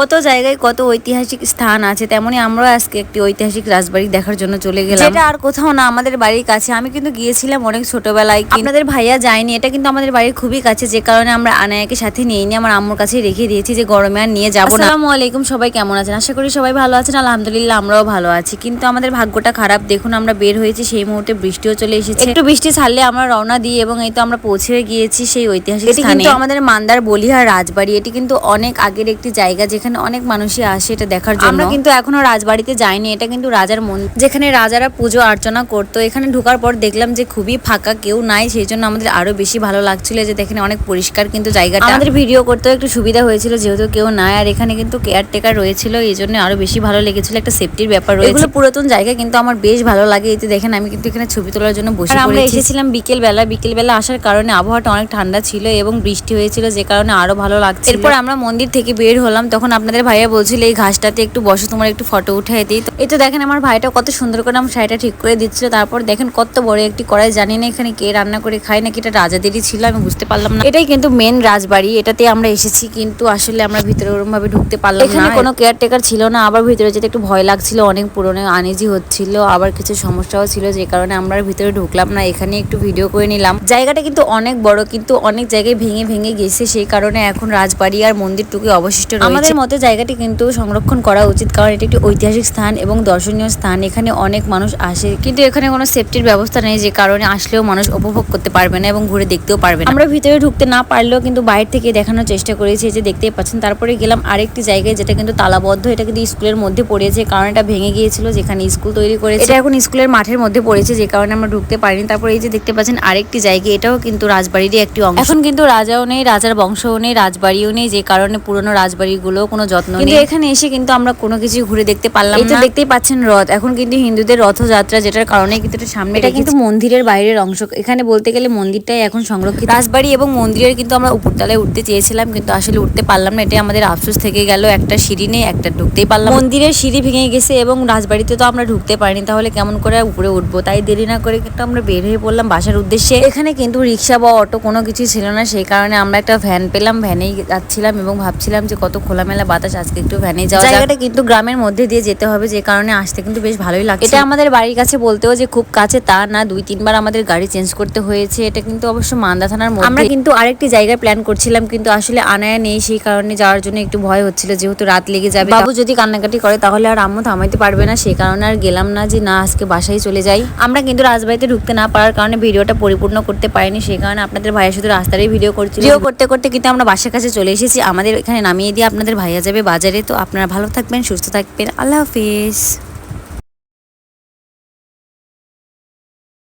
কত জায়গায় কত ঐতিহাসিক স্থান আছে তেমনি আমরাও আজকে একটি ঐতিহাসিক রাজবাড়ি দেখার জন্য চলে গেলাম। যেটা আর কোথাও না আমাদের বাড়ির কাছে। আমি কিন্তু গিয়েছিলাম অনেক ছোটবেলায়। আপনাদের ভাইয়া যায়নি এটা কিন্তু আমাদের বাড়ির খুবই কাছে যে কারণে আমরা আনায়াকে সাথে নিয়ে নিয়ে আমার আম্মুর কাছে রেখে দিয়েছি যে গরমে আর নিয়ে যাব না। আসসালামু আলাইকুম সবাই কেমন আছেন? আশা করি সবাই ভালো আছেন। আলহামদুলিল্লাহ আমরাও ভালো আছি। কিন্তু আমাদের ভাগ্যটা খারাপ। দেখুন আমরা বের হয়েছি সেই মুহূর্তে বৃষ্টিও চলে এসেছে। একটু বৃষ্টি ছাড়লে আমরা রওনা দিই এবং এই তো আমরা পৌঁছে গিয়েছি সেই ঐতিহাসিক এটি কিন্তু আমাদের মান্দার বলিহার রাজবাড়ি। এটি কিন্তু অনেক আগের একটি জায়গা যেখানে অনেক মানুষই আসে এটা দেখার জন্য। আমরা কিন্তু এখনও রাজবাড়িতে যাইনি এটা কিন্তু রাজার মন্দির যেখানে রাজারা পুজো অর্চনা করতো এখানে ঢোকার পর দেখলাম যে খুবই ফাঁকা কেউ নাই সেই জন্য আমাদের আরও বেশি ভালো লাগছিল যে দেখেন অনেক পরিষ্কার কিন্তু জায়গাটা। আমাদের ভিডিও করতেও একটু সুবিধা হয়েছিল যেহেতু কেউ নাই আর এখানে কিন্তু কেয়ারটেকার রয়েছিল এই জন্য আরও বেশি ভালো লেগেছিল একটা সেফটির ব্যাপার রয়েছে। এগুলো পুরাতন জায়গা কিন্তু আমার বেশ ভালো লাগে এতে দেখেন আমি কিন্তু এখানে ছবি তোলার জন্য বসে আমরা এসেছিলাম বিকেল বেলা বিকেল বেলা আসার কারণে আবহাওয়াটা অনেক ঠান্ডা ছিল এবং বৃষ্টি হয়েছিল যে কারণে আরও ভালো লাগছে এরপর আমরা মন্দির থেকে বের হলাম তখন আপনাদের ভাইয়া বলছিল এই ঘাসটাতে একটু বসে তোমার একটু ফটো উঠাই দিই। তো এই তো দেখেন আমার ভাইটা কত সুন্দর করে আমার শাড়িটা ঠিক করে দিচ্ছিল। তারপর দেখেন কত বড় একটি কড়াই জানি না এখানে কে রান্না করে খায় নাকি এটা রাজাদেরই ছিল আমি বুঝতে পারলাম না। এটাই কিন্তু মেন রাজবাড়ি এটাতে আমরা এসেছি কিন্তু আসলে আমরা ভিতরে ওরকম ভাবে ঢুকতে পারলাম না। এখানে কোনো কেয়ারটেকার ছিল না আবার ভিতরে যেতে একটু ভয় লাগছিল অনেক পুরনো আনিজি হচ্ছিল আবার কিছু সমস্যাও ছিল যে কারণে আমরা ভিতরে ঢুকলাম না। এখানে একটু ভিডিও করে নিলাম। জায়গাটা কিন্তু অনেক বড় কিন্তু অনেক জায়গায় ভেঙে ভেঙে গেছে সেই কারণে এখন রাজবাড়ি আর মন্দিরটুকু অবশিষ্ট রয়েছে। আমাদের মতে জায়গাটি কিন্তু সংরক্ষণ করা উচিত কারণ এটি একটি ঐতিহাসিক স্থান এবং দর্শনীয় স্থান। এখানে অনেক মানুষ আসে কিন্তু এখানে কোনো সেফটির ব্যবস্থা নেই যে কারণে আসলেও মানুষ উপভোগ করতে পারবে না এবং ঘুরে দেখতেও পারবে না। আমরা ভিতরে ঢুকতে না পারলেও কিন্তু বাইরে থেকে দেখানোর চেষ্টা করেছি যে দেখতেই পাচ্ছেন। তারপরে গেলাম আরেকটি জায়গায় যেটা কিন্তু তালাবদ্ধ এটা কিন্তু স্কুলের মধ্যে পড়েছে কারণ এটা ভেঙে গিয়েছিল যেখানে স্কুল তৈরি করেছে। এটা এখন স্কুলের মাঠের মধ্যে পড়েছে যে কারণে আমরা ঢুকতে পারিনি। তারপর এই যে দেখতে পাচ্ছেন আরেকটি জায়গা এটাও কিন্তু রাজবাড়িরই একটি অংশ। এখন কিন্তু রাজাও নেই রাজার বংশও নেই রাজবাড়িও নেই যে কারণে পুরনো রাজবাড়িগুলো কোনো যত্ন নেই। কিন্তু এখানে এসে কিন্তু আমরা কোনো কিছু ঘুরে দেখতে পারলাম না। দেখতেই পাচ্ছেন রথ। এখন কিন্তু হিন্দুদের রথযাত্রা যেটার কারণে কিন্তু এটা সামনে এটা কিন্তু মন্দিরের বাইরের অংশ। এখানে বলতে গেলে মন্দিরটাই এখন সংরক্ষিত। রাজবাড়ি এবং মন্দিরের কিন্তু আমরা উপরতলায় উঠতে চেয়েছিলাম কিন্তু আসলে উঠতে পারলাম না। এটাই আমাদের আফসোস থেকে গেল একটা সিঁড়ি নেই একটা ঢুকতেই পারলাম মন্দিরের সিঁড়ি ভেঙে গেছে এবং রাজবাড়িতে তো আমরা ঢুকতে পারিনি তাহলে কেমন করে উপরে উঠবো? তাই দেরি না করে কিন্তু আমরা বের হয়ে পড়লাম বাসার উদ্দেশ্যে। এখানে কিন্তু রিক্সা বা অটো কোনো কিছু ছিল না সেই কারণে আমরা একটা ভ্যান পেলাম ভ্যানেই যাচ্ছিলাম এবং ভাবছিলাম যে কত খোলামেলা বাতাস আজকে একটু ভ্যানে যাওয়া জায়গাটা কিন্তু গ্রামের মধ্যে দিয়ে যেতে হবে যে কারণে আসতে কিন্তু বেশ ভালোই লাগছে। এটা আমাদের বাড়ির কাছে বলতেও যে খুব কাছে তা না দুই তিনবার আমাদের গাড়ি চেঞ্জ করতে হয়েছে। এটা কিন্তু অবশ্য মান্দা থানার মধ্যে। আমরা কিন্তু আরেকটি জায়গায় প্ল্যান করছিলাম কিন্তু আসলে আনায়া নেই সেই কারণে যাওয়ার জন্য একটু ভয় হচ্ছিল যেহেতু রাত লেগে যাবে। বাবু যদি কান্নাকাটি করে তাহলে আর আম্মু থামাইতে পারবে না সেই কারণে আর গেলাম না যে না আজকে বাসায় চলে যাই। আমরা কিন্তু রাজবাড়িতে ঢুকতে না পারার কারণে ভিডিওটা পরিপূর্ণ করতে পারিনি সেই কারণে আপনাদের ভাইয়ের শুধু রাস্তারই ভিডিও করছি ভিডিও করতে করতে কিন্তু আমরা বাসার কাছে চলে এসেছি। আমাদের এখানে নামিয়ে দিয়ে আপনাদের ভাইয়া যাবে বাজারে তো আপনারা ভালো থাকবেন সুস্থ থাকবেন। আল্লাহ হাফিজ।